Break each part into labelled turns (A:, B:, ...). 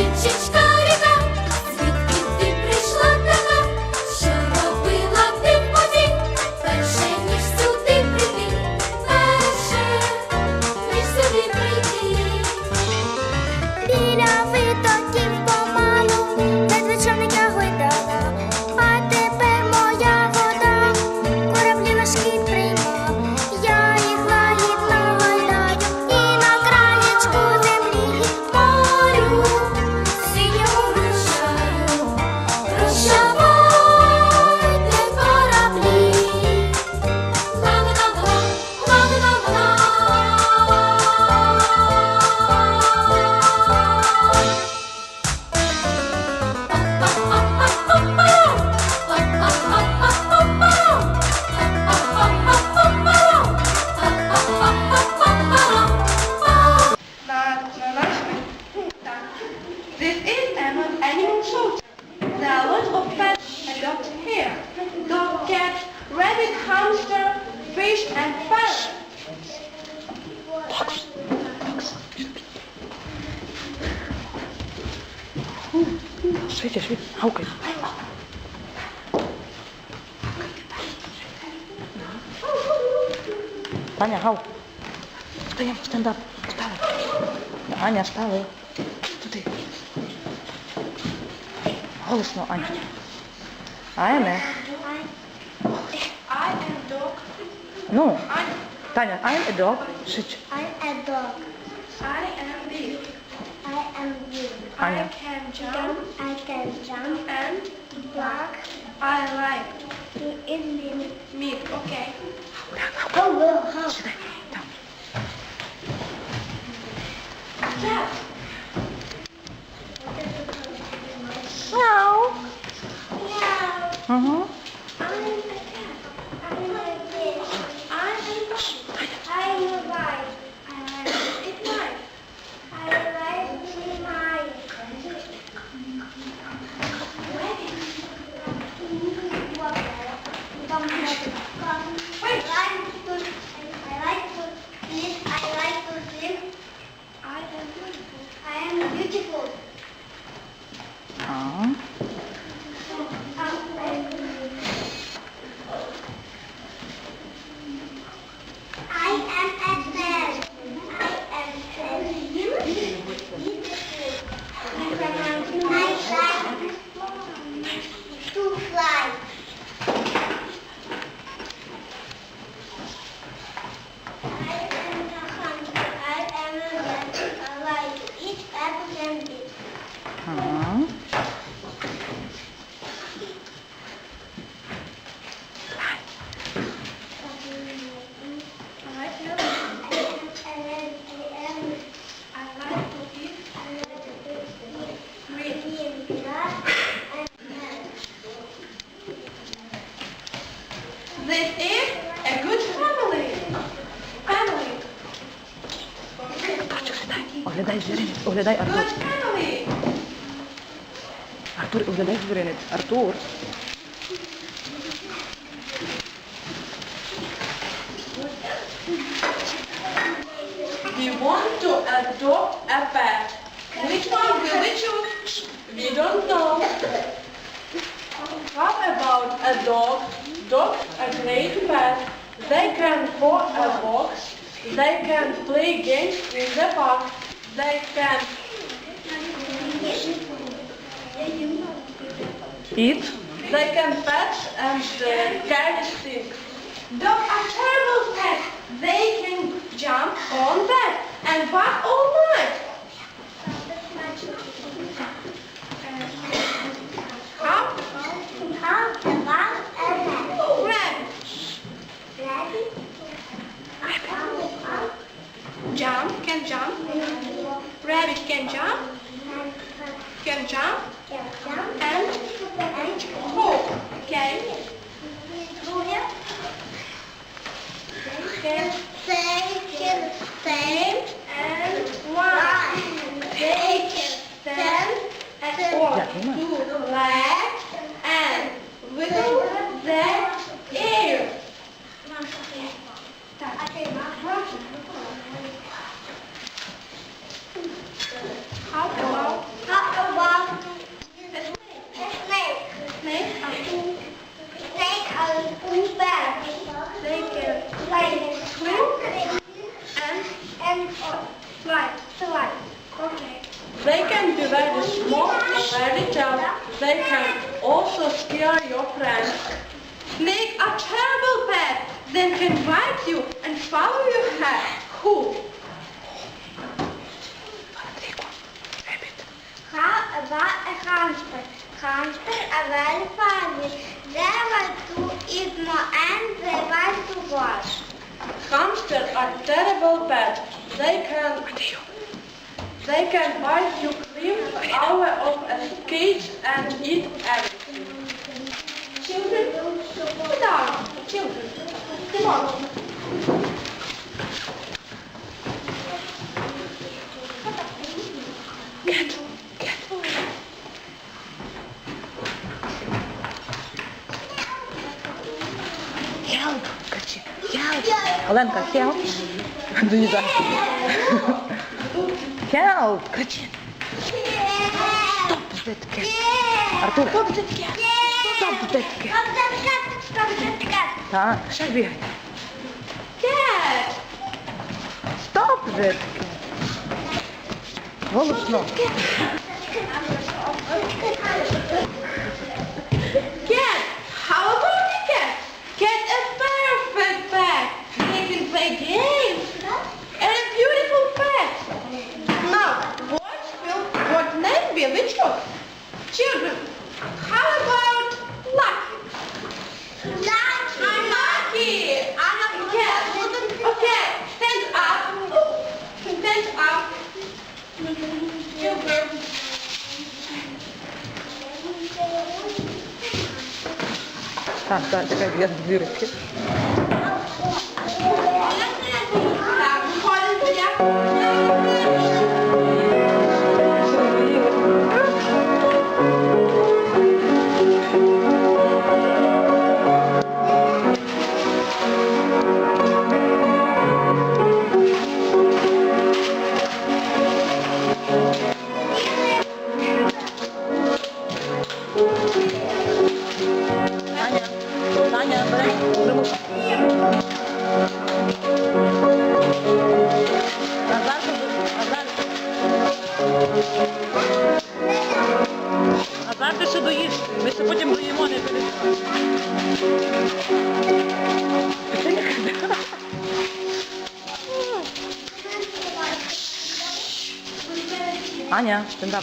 A: liczyć Таня, гав. Стояв, стендап. Стали. Аня, стали. Туди. Голосно, Аня. Аня.
B: I am dog.
A: Ну,
B: I,
A: Таня, I'm a dog. Шич.
C: I'm a dog.
B: I am big.
C: I am you.
B: I
A: Аня.
B: can jump
C: I can jump
B: and
C: back
B: I like
C: to eat
B: meat. Okay.
C: Go,
B: Thank you. This is a good family. Family.
A: Оглядай звіринець, оглядай Артур.
B: Good family.
A: Артур, оглядай звіринець. Артур.
B: We want to adopt a pet. Which one will we choose? We don't know. How about a dog? Dogs are great pet. They can go a walk. They can play games in the park. They can
A: Іт.
B: they can pet and uh, carry things. Dogs are terrible pets. They can jump on bed and bark all night. How? Rabbit. Jump, can jump. Rabbit can jump, can jump and hop. Okay. Can stand and one. They can stand and walk two legs and wiggle their ears. How about snake? They can swim They can be very small, very tough. They can also scare your friends. Snakes are terrible pets. They can bite you and follow your head. Who?
C: A hamster? Hamster are very funny. They want to eat more and they want to wash.
B: Hamsters are terrible pets. They Zij kan, zij kan barbecue cream, out of a cage and eat everything. Children, sit down. Children, get on.
A: Get, get. Help, Katje, help. Alenka, help.
C: 눈이 다. Cow,
B: 그렇지.
A: Stop that
B: cat. Артур. Stop that cat. Stop that cat.
A: Stop that cat. Stop that cat. Да, шаг бегай. Cat. Stop that cat. Волосно. Stop. Tamam, ben biraz gidiyorum ki. 아니야 된다.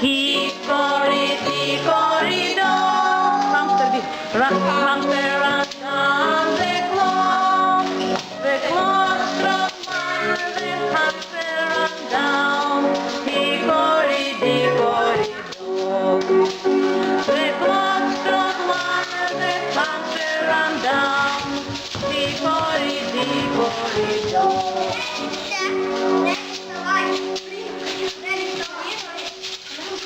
D: Keep on.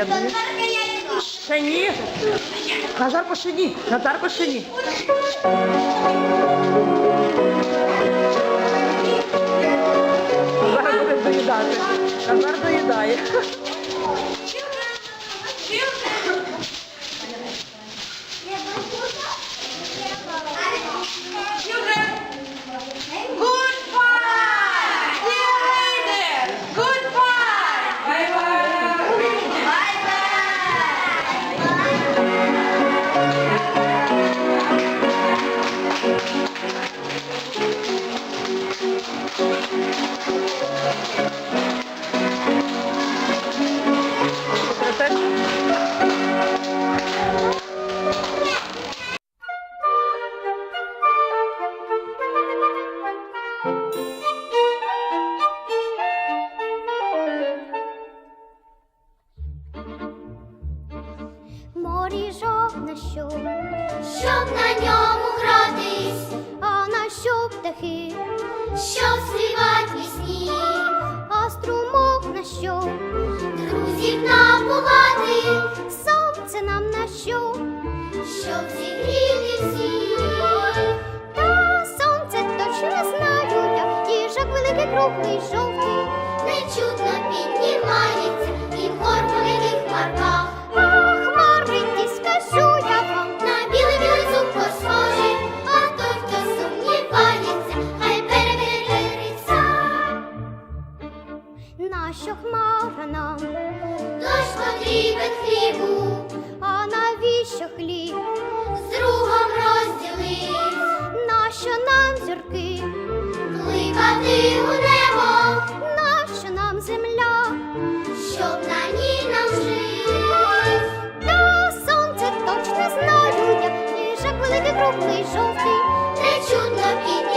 D: Роз'єднує. Ще ні. Назар по ще ні. Назар по ще ні. Буде доїдати. Назар доїдає.
E: Великий жовтий, нечутно піднімається і в горбових хмарках. А хмаринки скажу на білий білий зуб посхожий, а той, хто сумнівається, хай перевіриться. Нащо хмара нам? Дощ потрібен хлібу, а навіщо хліб? З другом розділись, нащо нам зірки? Кликати у круглий жовтий, Та чудно під